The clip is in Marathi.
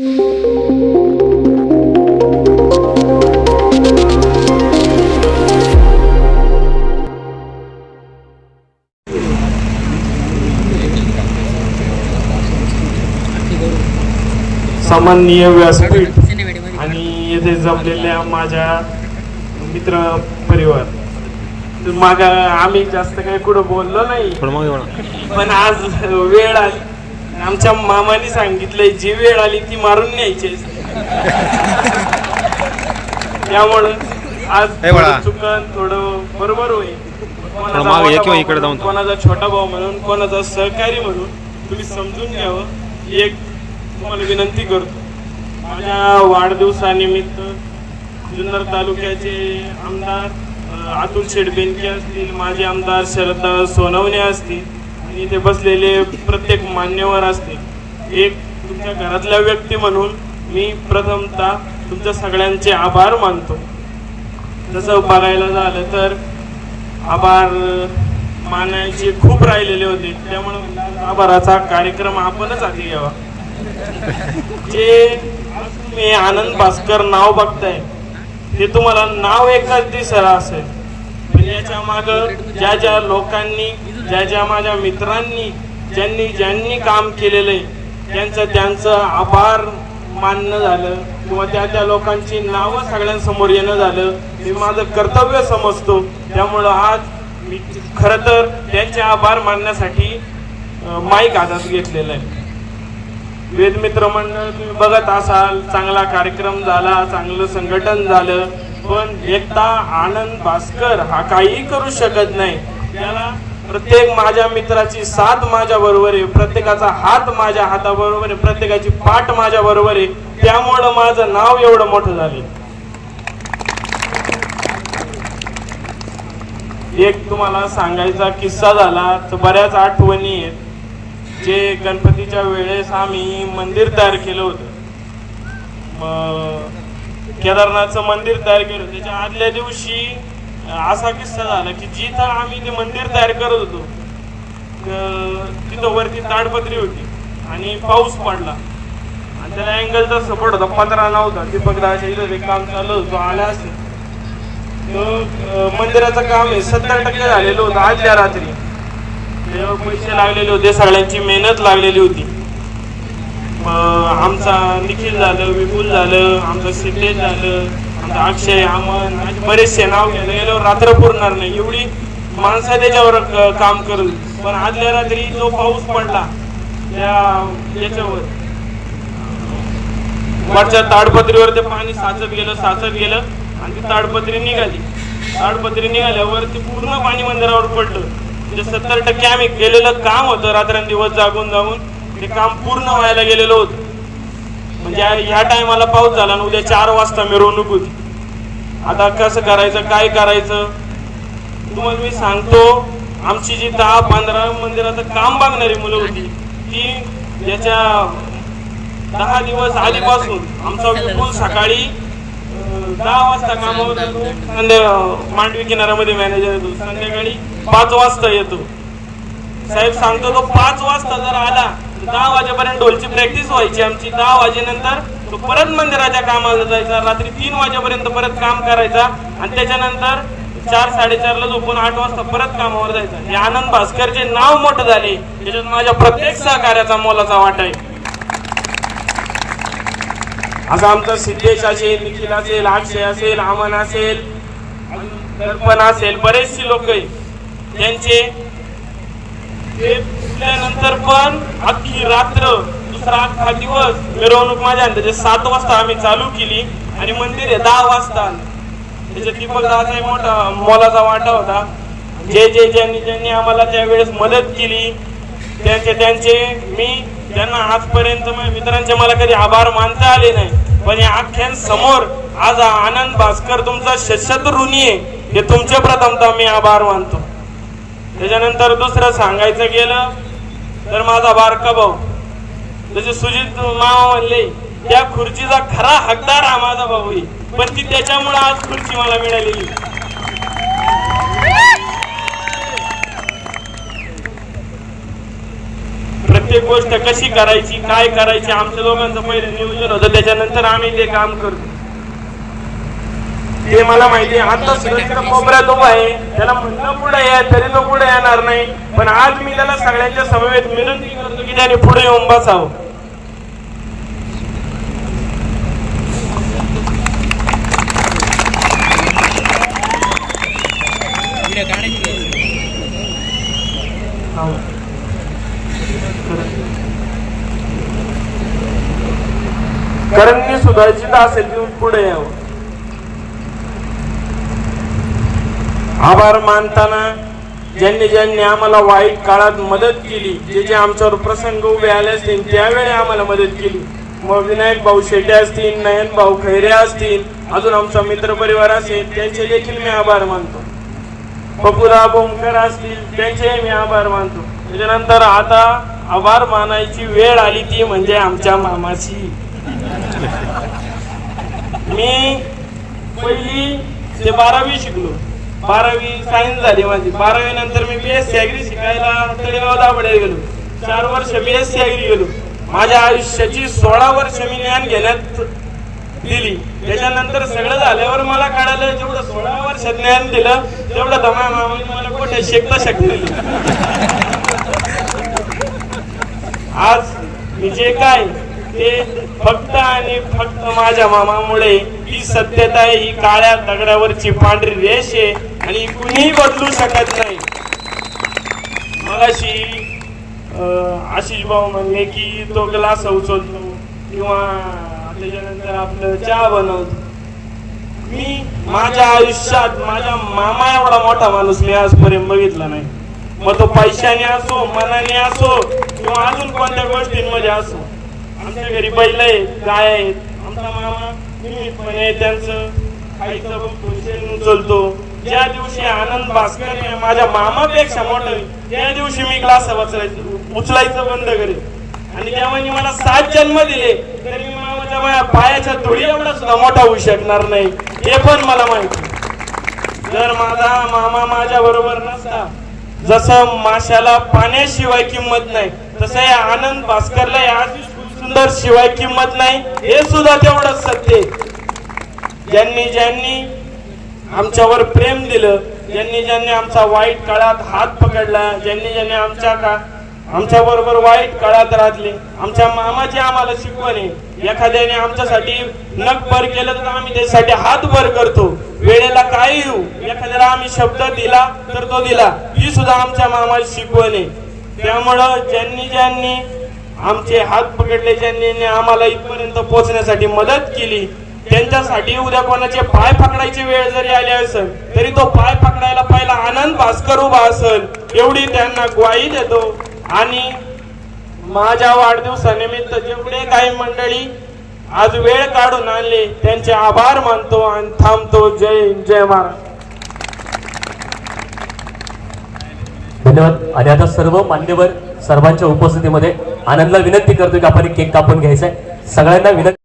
सामान्य व्यासपीठ आणि येथे जमलेल्या माझ्या मित्र परिवार. माग आम्ही जास्त काही कुठं बोललो नाही. पण आज वेळ आली. आमच्या मामाने सांगितलंय जी वेळ आली ती मारून न्यायची. त्यामुळं आज चुकन थोडं बरोबर होईल. कोणाचा छोटा भाऊ म्हणून कोणाचा सहकारी म्हणून तुम्ही समजून घ्यावं ही. एक तुम्हाला विनंती करतो. माझ्या वाढदिवसानिमित्त जुन्नर तालुक्याचे आमदार अतुल शेडबेनके असतील माजी आमदार शरद सोनवणे असतील आणि इथे बसलेले प्रत्येक मान्यवर असतील एक तुमच्या घरातल्या व्यक्ती म्हणून मी प्रथमतः तुमच्या सगळ्यांचे आभार मानतो. जसं बघायला झालं तर आभार मानायचे खूप राहिलेले होते. त्यामुळे आभाराचा कार्यक्रम आपणच आधी घ्यावा. जे मी तुम्ही आनंद भास्कर नाव बघताय ते तुम्हाला नाव एकाच दिसला असेल. पण याच्या माग ज्या ज्या लोकांनी ज्या ज्या माझ्या मित्रांनी ज्यांनी ज्यांनी काम केलेलं आहे त्यांचं त्यांचं आभार मानणं झालं किंवा त्या त्या लोकांची नावं सगळ्यांसमोर येणं झालं हे माझं कर्तव्य समजतो. त्यामुळं आज मी खरं तर त्यांचे आभार मानण्यासाठी माईक हातात घेतलेला आहे. वेदमित्र मंडळ तुम्ही बघत असाल चांगला कार्यक्रम झाला चांगलं संघटन झालं. पण एकटा आनंद भास्कर हा काहीही करू शकत नाही. त्याला प्रत्येक माझ्या मित्राची साथ माझ्या बरोबर आहे. प्रत्येकाचा हात माझ्या हाताबरोबर आहे. प्रत्येकाची पाठ माझ्या बरोबर आहे. त्यामुळं माझं नाव एवढं मोठं झालं एक तुम्हाला सांगायचा किस्सा झाला तर बऱ्याच आठवणी आहेत. जे गणपतीच्या वेळेस आम्ही मंदिर तयार केलं होतं. मग केदारनाथचं मंदिर तयार केलं त्याच्या आदल्या दिवशी असा किस्सा झाला की जिथं आम्ही ते मंदिर तयार करत होतो तिथं वरती ताडपत्री होती आणि पाऊस पडला. आणि त्याला अँगलचा सपोर्ट होता. पंधरा नव्हता. दीपक दाच्या इथं ते काम चालू होतो. आला असेल. तर, मंदिराचं काम आहे. सत्तर टक्के झालेलं होतं आदल्या रात्री. पैसे लागलेले होते. सगळ्यांची मेहनत लागलेली होती. आमचा निखिल झालं विपुल झालं आमचं सिद्धेश झालं आमचं अक्षय अमन बरेचसे नाव घ्यायला गेल्यावर रात्र पुरणार नाही. एवढी माणसं त्याच्यावर काम करू पण आदल्या रात्री जो पाऊस पडला त्या याच्यावर. वरच्या ताडपत्रीवर ते पाणी साचत गेलं साचत गेलं आणि ती ताडपत्री निघाली. ताडपत्री निघाल्यावर ते पूर्ण पाणी मंदिरावर पडलं. म्हणजे सत्तर टक्के आम्ही केलेलं काम होतं रात्रंदिवस जागून जागून. ते काम पूर्ण व्हायला गेलेलो होत. म्हणजे ह्या टायमाला पाऊस झाला आणि उद्या चार वाजता मिरवणूक होती. आता कसं करायचं काय करायचं? तुम्हाला मी सांगतो आमची जी दहा पंधरा मंदिराचं काम बघणारी मुलं होती ती याच्या दहा दिवस आधीपासून आमचा विपुल सकाळी दहा वाजता कामावर जातो संध्या मांडवी किनाऱ्यामध्ये मॅनेजर येतो संध्याकाळी पाच वाजता येतो. साहेब सांगतो तो पाच वाजता जर आला तर दहा वाजेपर्यंत ढोलची प्रॅक्टिस व्हायची आमची. दहा वाजेनंतर तो परत मंदिराच्या कामाला जायचा. रात्री तीन वाजेपर्यंत परत काम करायचा. आणि त्याच्यानंतर चार साडेचारला झोपून आठ वाजता परत कामावर जायचा. हे आनंद भास्करचे नाव मोठं झाले. त्याच्यात माझ्या प्रत्येक सहकार्याचा मोलाचा वाटा आहे. असं आमचं सिद्धेश असेल निखिल असेल अक्षय असेल अमन असेल दर्पण असेल बरेचसे लोक आहेत. त्यांचे ते पण अख्खी रात्र दुसरा अख्खा दिवस मिरवणूक माझ्या त्याचे सात वाजता आम्ही चालू केली आणि मंदिर आहे दहा वाजता. त्याच्या दीपक दादाचा मोठा मोलाचा वाटा होता. जे जे ज्यांनी ज्यांनी आम्हाला त्यावेळेस मदत केली त्यांचे त्यांचे मी त्यांना आजपर्यंत मित्रांचे मला कधी आभार मानता आले नाही. पण या अख्ख्यांसमोर आज आनंद भास्कर तुमचा शशत ऋणी आहे. हे तुमचे प्रथमतः मी आभार मानतो. त्याच्यानंतर दुसरं सांगायचं गेलं तर माझा बारका भाऊ त्याचे सुजित मामा म्हणले त्या खुर्चीचा खरा हकदार हा माझा भाऊ आहे. पण ती त्याच्यामुळे आज खुर्ची मला मिळालेली. प्रत्येक प्रत्येक गोष्ट कशी करायची काय करायची आमच्या दोघांचं पहिलं नियोजन होतं. त्याच्यानंतर आम्ही ते काम करतो. ते मला माहिती आहे. आता सुरक्षित कोपऱ्यात उभा आहे. त्याला म्हणलं पुढे या तरी तो पुढे येणार नाही. पण आज मी त्याला सगळ्यांच्या समवेत विनंती करतो की त्याने पुढे येऊन बसावं. कारण मी सुधारची असेल की पुढे यावं. आभार मानताना ज्यांनी ज्यांनी आम्हाला वाईट काळात मदत केली जे जे आमच्यावर प्रसंग उभे आले असतील त्यावेळी आम्हाला मदत केली. मग विनायक भाऊ शेटे असतील नयन भाऊ खैरे असतील अजून आमचा मित्र परिवार असेल त्यांचे देखील मी आभार मानतो. बपुरा बोमकर असतील त्यांचेही मी आभार मानतो. त्याच्यानंतर आता आभार मानायची वेळ आली ती म्हणजे आमच्या मामाची. मी पहिली ते बारावी शिकलो. बारावी सायन्स झाली माझी. बारावी नंतर मी बी एस सी ॲग्री शिकायला तळेगाव दाबडे गेलो. चार वर्ष बी एस सी ऍग्री गेलो. माझ्या आयुष्याची सोळा वर्ष मी ज्ञान घेण्यात दिली. त्याच्यानंतर सगळं झाल्यावर मला काढायला जेवढं सोळा वर्ष ज्ञान दिलं तेवढं दमा मामाने मला कुठे शेकता शकते आज मी जे काय ते फक्त आणि फक्त माझ्या मामामुळे ही सत्यता आहे ही काळ्या दगडावरची पांढरी रेष आहे आणि कुणीही बदलू शकत नाही. मग अशी आशिष भाऊ म्हणले की तो ग्लास उचलतो किंवा त्याच्यानंतर आपलं चहा बनवतो. मी माझ्या आयुष्यात माझ्या मामा एवढा मोठा माणूस मी आजपर्यंत बघितला नाही. मग तो पैशाने असो मनाने असो किंवा अजून कोणत्या गोष्टींमध्ये असो आमच्या घरी बैल आहेत गाय आहेत. आमचा मामा नियमितपणे त्यांचं खायचं बघतो उचलतो. ज्या दिवशी आनंद भास्कर माझ्या मामापेक्षा मोठं त्या दिवशी मी ग्लास उचलायचं उचलायचं बंद करेल आणि त्यामुळे मला सात जन्म दिले तरी मी मामाच्या माझ्या पायाच्या धुळी एवढा सुद्धा मोठा होऊ शकणार नाही हे पण मला माहिती जर माझा मामा माझ्या बरोबर नसता जसं माशाला पाण्याशिवाय किंमत नाही तसं या आनंद भास्करला या सुंदर शिवाय किंमत नाही हे सुद्धा तेवढंच सत्य ज्यांनी ज्यांनी आमच्यावर प्रेम दिलं ज्यांनी ज्यांनी आमचा वाईट काळात हात पकडला ज्यांनी ज्यांनी आमच्या का आमच्या बरोबर वाईट काळात राहतले आमच्या मामाची आम्हाला शिकवण आहे. एखाद्याने आमच्यासाठी नख भर केलं तर आम्ही त्याच्यासाठी हात भर करतो. वेळेला काय येऊ. एखाद्याला आम्ही शब्द दिला तर तो दिला. ही सुद्धा आमच्या मामाची शिकवण आहे. त्यामुळं ज्यांनी ज्यांनी आमचे हात पकडले ज्यांनी आम्हाला इथपर्यंत पोहोचण्यासाठी मदत केली. त्यांच्यासाठी उद्या कोणाचे पाय पकडायची वेळ जरी आली असेल तरी तो पाय पकडायला पहिला आनंद भास्कर उभा असेल. एवढी त्यांना ग्वाही देतो. आणि माझ्या वाढदिवसानिमित्त जेवढे काही मंडळी आज वेळ काढून आणले त्यांचे आभार मानतो आणि थांबतो. जय जय महाराज धन्यवाद. आणि आता सर्व मान्यवर सर्वांच्या उपस्थितीमध्ये आनंदला विनंती करतो की आपण एक केक कापून घ्यायचा आहे सगळ्यांना विनंती